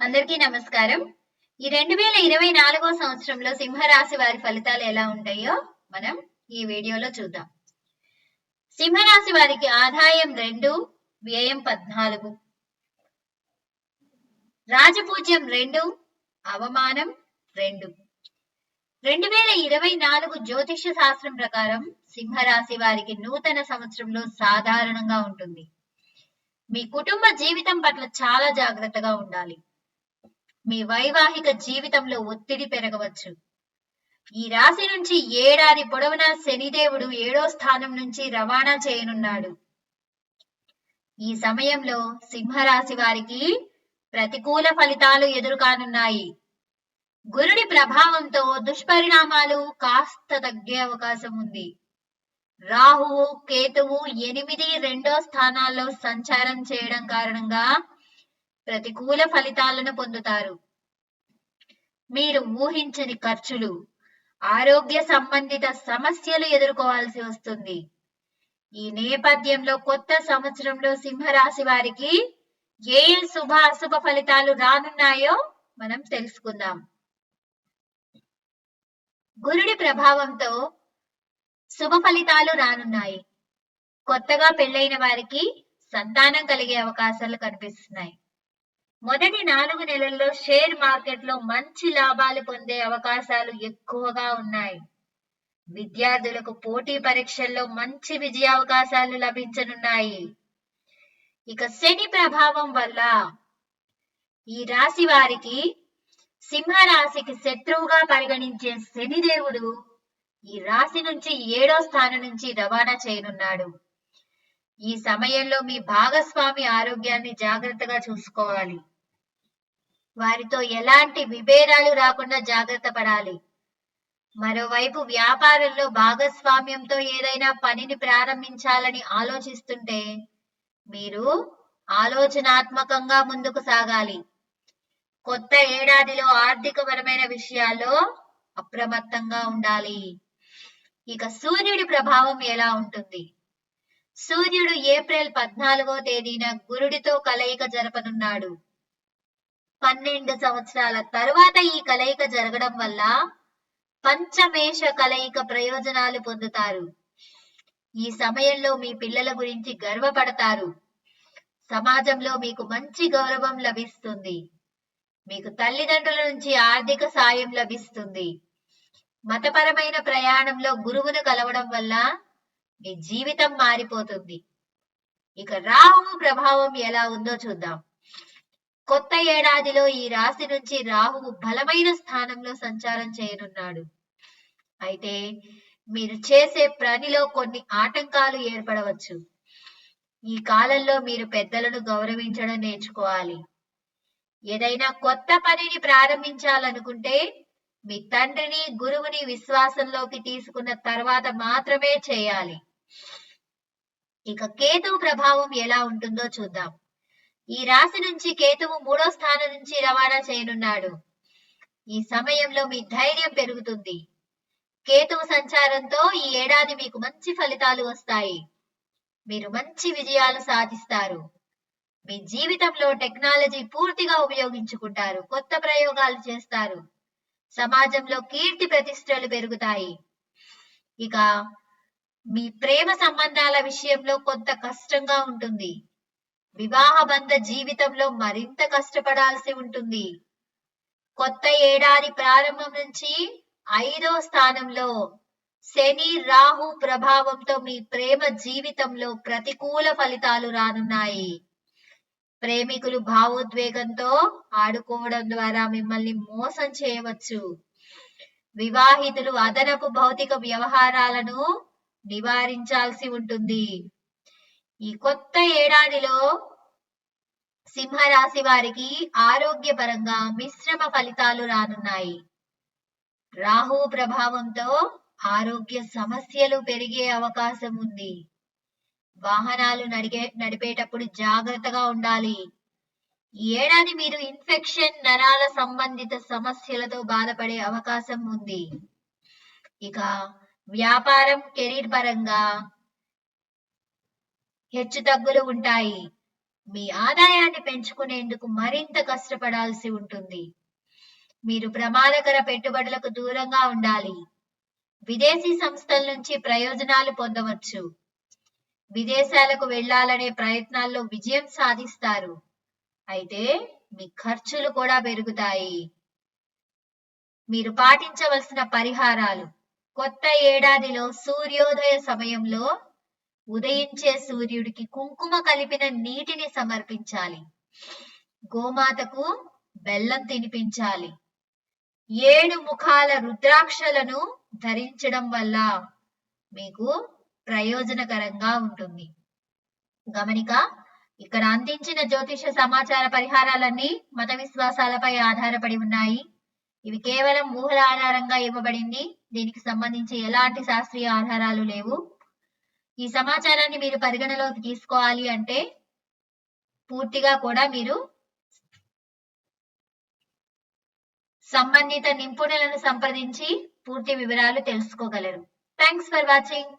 అందరికీ నమస్కారం. ఈ రెండు వేల ఇరవై నాలుగో సంవత్సరంలో సింహరాశి వారి ఫలితాలు ఎలా ఉంటాయో మనం ఈ వీడియోలో చూద్దాం. సింహరాశి వారికి ఆదాయం రెండు వ్యయం పద్నాలుగు. రాజపూజ్యం రెండు అవమానం రెండు. రెండు వేల ఇరవై నాలుగు జ్యోతిష శాస్త్రం ప్రకారం సింహరాశి వారికి నూతన సంవత్సరంలో సాధారణంగా ఉంటుంది. మీ కుటుంబ జీవితం పట్ల చాలా జాగ్రత్తగా ఉండాలి. మీ వైవాహిక జీవితంలో ఒత్తిడి పెరగవచ్చు. ఈ రాశి నుంచి ఏడాది పొడవునా శనిదేవుడు ఏడో స్థానం నుంచి రవాణా చేయనున్నాడు. ఈ సమయంలో సింహరాశి వారికి ప్రతికూల ఫలితాలు ఎదురుకానున్నాయి. గురుడి ప్రభావంతో దుష్పరిణామాలు కాస్త తగ్గే అవకాశం ఉంది. రాహువు కేతువు ఎనిమిది రెండో స్థానాల్లో సంచారం చేయడం కారణంగా ప్రతికూల ఫలితాలను పొందుతారు. మీరు ఊహించని ఖర్చులు ఆరోగ్య సంబంధిత సమస్యలు ఎదుర్కోవాల్సి వస్తుంది. ఈ నేపథ్యంలో కొత్త సంవత్సరంలో సింహరాశి వారికి ఏ శుభ అశుభ ఫలితాలు రానున్నాయో మనం తెలుసుకుందాం. గురుడి ప్రభావంతో శుభ ఫలితాలు రానున్నాయి. కొత్తగా పెళ్ళైన వారికి సంతానం కలిగే అవకాశాలు కనిపిస్తున్నాయి. మొదటి నాలుగు నెలల్లో షేర్ మార్కెట్లో మంచి లాభాలు పొందే అవకాశాలు ఎక్కువగా ఉన్నాయి. విద్యార్థులకు పోటీ పరీక్షల్లో మంచి విజయ అవకాశాలు లభించనున్నాయి. ఇక శని ప్రభావం వల్ల ఈ రాశి వారికి సింహ రాశికి శత్రువుగా పరిగణించే శనిదేవుడు ఈ రాశి నుంచి ఏడో స్థానం నుంచి రవాణా చేయనున్నాడు. ఈ సమయంలో మీ భాగస్వామి ఆరోగ్యాన్ని జాగ్రత్తగా చూసుకోవాలి. వారితో ఎలాంటి విభేదాలు రాకుండా జాగ్రత్త పడాలి. మరోవైపు వ్యాపారంలో భాగస్వామ్యంతో ఏదైనా పనిని ప్రారంభించాలని ఆలోచిస్తుంటే మీరు ఆలోచనాత్మకంగా ముందుకు సాగాలి. కొత్త ఏడాదిలో ఆర్థికపరమైన విషయాల్లో అప్రమత్తంగా ఉండాలి. ఇక సూర్యుడి ప్రభావం ఎలా ఉంటుంది? సూర్యుడు ఏప్రిల్ పద్నాలుగో తేదీన గురుడితో కలయిక జరపనున్నాడు. పన్నెండు సంవత్సరాల తరువాత ఈ కలయిక జరగడం వల్ల పంచమేష కలయిక ప్రయోజనాలు పొందుతారు. ఈ సమయంలో మీ పిల్లల గురించి గర్వపడతారు. సమాజంలో మీకు మంచి గౌరవం లభిస్తుంది. మీకు తల్లిదండ్రుల నుంచి ఆర్థిక సాయం లభిస్తుంది. మతపరమైన ప్రయాణంలో గురువును కలవడం వల్ల మీ జీవితం మారిపోతుంది. ఇక రాహువు ప్రభావం ఎలా ఉందో చూద్దాం. కొత్త ఏడాదిలో ఈ రాశి నుంచి రాహువు బలమైన స్థానంలో సంచారం చేయనున్నాడు. అయితే మీరు చేసే పనిలో కొన్ని ఆటంకాలు ఏర్పడవచ్చు. ఈ కాలంలో మీరు పెద్దలను గౌరవించడం నేర్చుకోవాలి. ఏదైనా కొత్త పనిని ప్రారంభించాలనుకుంటే మీ తండ్రిని గురువుని విశ్వాసంలోకి తీసుకున్న తర్వాత మాత్రమే చేయాలి. ఇక కేతు ప్రభావం ఎలా ఉంటుందో చూద్దాం. ఈ రాశి నుంచి కేతువు మూడో స్థానం నుంచి రవాణా చేయనున్నాడు. ఈ సమయంలో మీ ధైర్యం పెరుగుతుంది. కేతువు సంచారంతో ఈ ఏడాది మీకు మంచి ఫలితాలు వస్తాయి. మీరు మంచి విజయాలు సాధిస్తారు. మీ జీవితంలో టెక్నాలజీ పూర్తిగా ఉపయోగించుకుంటారు. కొత్త ప్రయోగాలు చేస్తారు. సమాజంలో కీర్తి ప్రతిష్టలు పెరుగుతాయి. ఇక మీ ప్రేమ సంబంధాల విషయంలో కొంత కష్టంగా ఉంటుంది. వివాహ బంధ జీవితంలో మరింత కష్టపడాల్సి ఉంటుంది. కొత్త ఏడాది ప్రారంభం నుంచి ఐదో స్థానంలో శని రాహు ప్రభావంతో మీ ప్రేమ జీవితంలో ప్రతికూల ఫలితాలు రానున్నాయి. ప్రేమికులు భావోద్వేగంతో ఆడుకోవడం ద్వారా మిమ్మల్ని మోసం చేయవచ్చు. వివాహితులు అదనపు భౌతిక వ్యవహారాలను నివారించాల్సి ఉంటుంది. ఈ కొత్త ఏడాదిలో సింహరాశి వారికి ఆరోగ్యపరంగా మిశ్రమ ఫలితాలు రానున్నాయి. రాహు ప్రభావంతో ఆరోగ్య సమస్యలు పెరిగే అవకాశం ఉంది. వాహనాలు నడిగే నడిపేటప్పుడు జాగ్రత్తగా ఉండాలి. ఈ ఏడాది మీరు ఇన్ఫెక్షన్ నరాల సంబంధిత సమస్యలతో బాధపడే అవకాశం ఉంది. ఇక వ్యాపారం కెరీర్ పరంగా హెచ్చు తగ్గులు ఉంటాయి. మీ ఆదాయాన్ని పెంచుకునేందుకు మరింత కష్టపడాల్సి ఉంటుంది. మీరు ప్రమాదకర పెట్టుబడులకు దూరంగా ఉండాలి. విదేశీ సంస్థల నుంచి ప్రయోజనాలు పొందవచ్చు. విదేశాలకు వెళ్ళాలనే ప్రయత్నాల్లో విజయం సాధిస్తారు. అయితే మీ ఖర్చులు కూడా పెరుగుతాయి. మీరు పాటించవలసిన పరిహారాలు. కొత్త ఏడాదిలో సూర్యోదయ సమయంలో ఉదయించే సూర్యుడికి కుంకుమ కలిపిన నీటిని సమర్పించాలి. గోమాతకు బెల్లం తినిపించాలి. ఏడు ముఖాల రుద్రాక్షలను ధరించడం వల్ల మీకు ప్రయోజనకరంగా ఉంటుంది. గమనిక ఇక్కడ అందించిన జ్యోతిష సమాచార పరిహారాలన్నీ మత విశ్వాసాలపై ఆధారపడి ఉన్నాయి. ఇవి కేవలం ఊహల ఆధారంగా ఇవ్వబడింది. దీనికి సంబంధించి ఎలాంటి శాస్త్రీయ ఆధారాలు లేవు. ఈ సమాచారాన్ని మీరు పరిగణలోకి తీసుకోవాలి అంటే పూర్తిగా కూడా మీరు సంబంధిత నిపుణులను సంప్రదించి పూర్తి వివరాలు తెలుసుకోగలరు. Thanks for watching